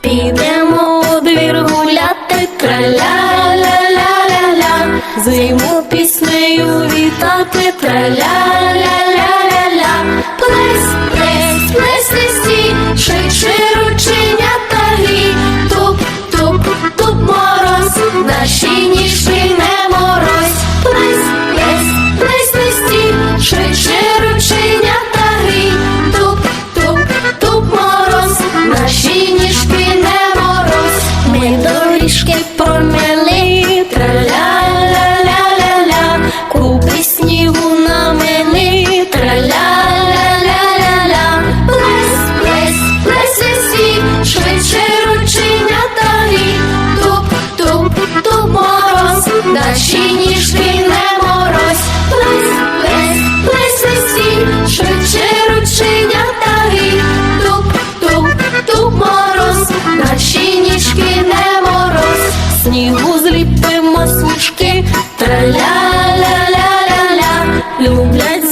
Підемо у двір гуляти, траля-ля-ля-ля-ля, зиму піснею вітати, траля-ля-ля-ля-ля, плесь, плесь, плесь лисі, швидше рученята грі, туп, туп, туп мороз, наші ми доріжки промели, траля-ля-ля-ля-ля, купи снігу намели, траля-ля-ля-ля-ля, плес, плес, плес лисі, швидше рученята грі, туп, туп, туп мороз, наші ніжки снігу зліпимо смішки, траля-ля-ля-ля-ля, люблять